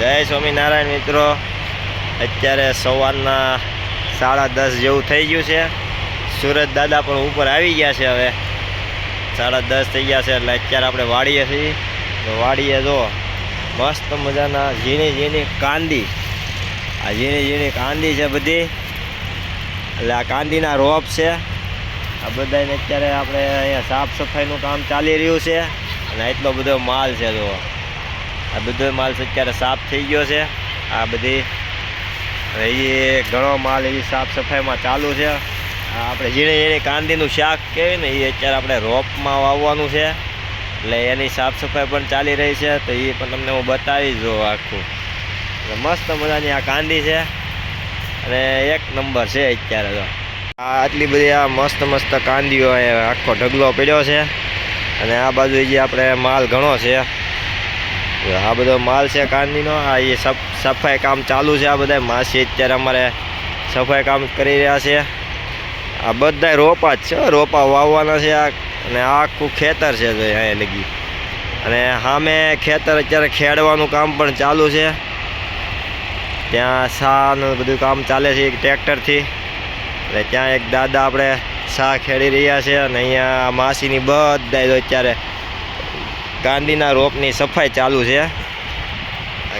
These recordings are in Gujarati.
જય સ્વામિનારાયણ મિત્રો. અત્યારે સવારના સાડા દસ જેવું થઈ ગયું છે. સુરત દાદા પણ ઉપર આવી ગયા છે હવે. સાડા દસ થઈ ગયા છે એટલે અત્યારે આપણે વાડીએ છીએ. વાડીએ જો મસ્ત મજાના ઝીણી ઝીણી કાંદી. આ ઝીણી ઝીણી કાંદી છે બધી. એટલે આ કાંદીના રોપ છે. આ બધાને અત્યારે આપણે અહીંયા સાફ સફાઈનું કામ ચાલી રહ્યું છે. અને એટલો બધો માલ છે જુઓ. આ બધો માલ અત્યારે સાફ થઈ ગયો છે. આ બધી એ ઘણો માલ એવી સાફ સફાઈમાં ચાલુ છે. આપણે ઝીણી ઝીણી કાંદીનું શાક કહેવાય ને એ અત્યારે આપણે રોપમાં વાવવાનું છે. એટલે એની સાફ સફાઈ પણ ચાલી રહી છે. તો એ પણ તમને હું બતાવી જોઉં આખું. મસ્ત મજાની આ કાંદી છે. અને એક નંબર છે અત્યારે તો. આટલી બધી આ મસ્ત મસ્ત કાંદીઓ આખો ઢગલો પડ્યો છે. અને આ બાજુ જે આપણે માલ ઘણો છે. આ બધો માલ છે કાંદીનો આ એ સફ, સફાઈ કામ ચાલુ છે આ બધા માસી અત્યારે અમારે સફાઈ કામ કરી રહ્યા છે. આ બધા રોપા જ છે રોપા વાવવાના છે આ અને આખું ખેતર છે તો અહીંયા લગી. અને સામે ખેતર અત્યારે ખેડવાનું કામ પણ ચાલુ છે. ત્યાં શાનું બધું કામ ચાલે છે ટ્રેક્ટરથી. એટલે ત્યાં એક દાદા આપણે શા ખેડી રહ્યા છે અને અહીંયા માસીની બધા અત્યારે ગાંધીના રોપની સફાઈ ચાલુ છે.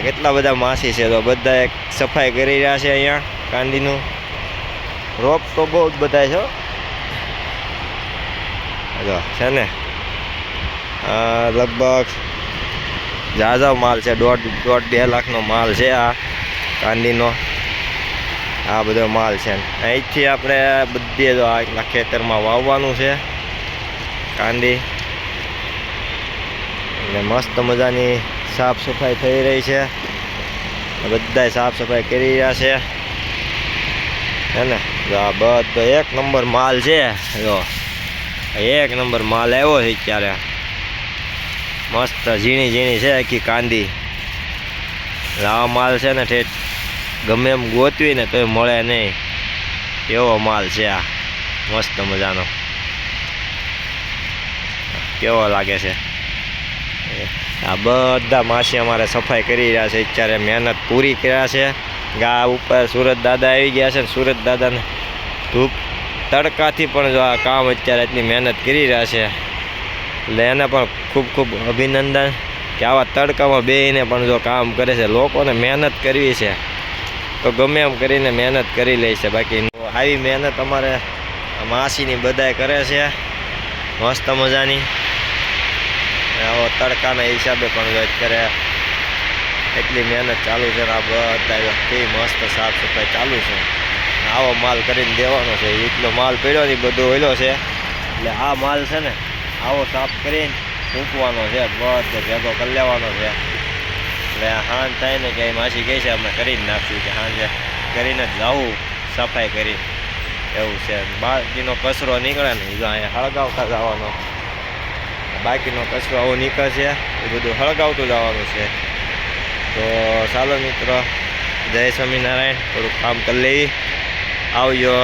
કેટલા બધા માસી છે તો બધા એક સફાઈ કરી રહ્યા છે અહીંયા કાંદીનું રોપ તો બહુ જ બધા છે છે ને? લગભગ ઝાઝા માલ છે, દોઢ દોઢ બે લાખનો માલ છે આ કાંદીનો આ બધો માલ છે. અહીંથી આપણે બધી જો આ ખેતરમાં વાવવાનું છે કાંદી એટલે મસ્ત મજાની સાફ સફાઈ થઈ રહી છે. બધાય સાફ સફાઈ કરી રહ્યા છે. હે ને? આ બધો એક નંબર માલ છે. જો એક નંબર માલ આવ્યો છે ક્યારે? મસ્ત ઝીણી ઝીણી છે આખી કાંદી. આ માલ છે ને ઠેઠ ગમે એમ ગોતવી ને તોય મળે નહીં. એવો માલ છે આ? મસ્ત મજાનો. કેવો લાગે છે? આ બધા માસી અમારે સફાઈ કરી રહ્યા છે. અત્યારે મહેનત પૂરી કર્યા છે. ગા ઉપર સુરત દાદા આવી ગયા છે ને સુરત દાદાને ધૂપ તડકાથી પણ જો આ કામ અત્યારે એટલી મહેનત કરી રહ્યા છે. એટલે એને પણ ખૂબ ખૂબ અભિનંદન કે આવા તડકામાં બેહીને પણ જો કામ કરે છે. લોકોને મહેનત કરવી છે. તો ગમે એમ કરીને મહેનત કરી લે છે. બાકી આવી મહેનત અમારે માસીની બધાય કરે છે. મસ્ત મજાની. તડકાના હિસાબે પણ અત્યારે એટલી મહેનત ચાલુ છે ને આ બધા વ્યક્તિ મસ્ત સાફ સફાઈ ચાલુ છે. આવો માલ કરીને દેવાનો છે. એટલો માલ પડ્યો ને બધો ઓયલો છે. એટલે આ માલ છે ને આવો સાફ કરીને મૂકવાનો છે. બધો ભેગો કરી લેવાનો છે. એટલે હાન થાય ને કે માસી કહે છે, અમે કરી જ નાખ્યું કે હાંજે કરીને જ જવું સફાઈ કરી. એવું છે. બાકીનો કચરો નીકળે ને અહીંયા હળગાવતા જવાનો. બાકીનો કચરો આવો નીકળશે, એ બધું હળગાવતું જવાનું છે. તો ચાલો મિત્રો, જય સ્વામિનારાયણ, થોડુંક કામ કરી લેવી આવજો.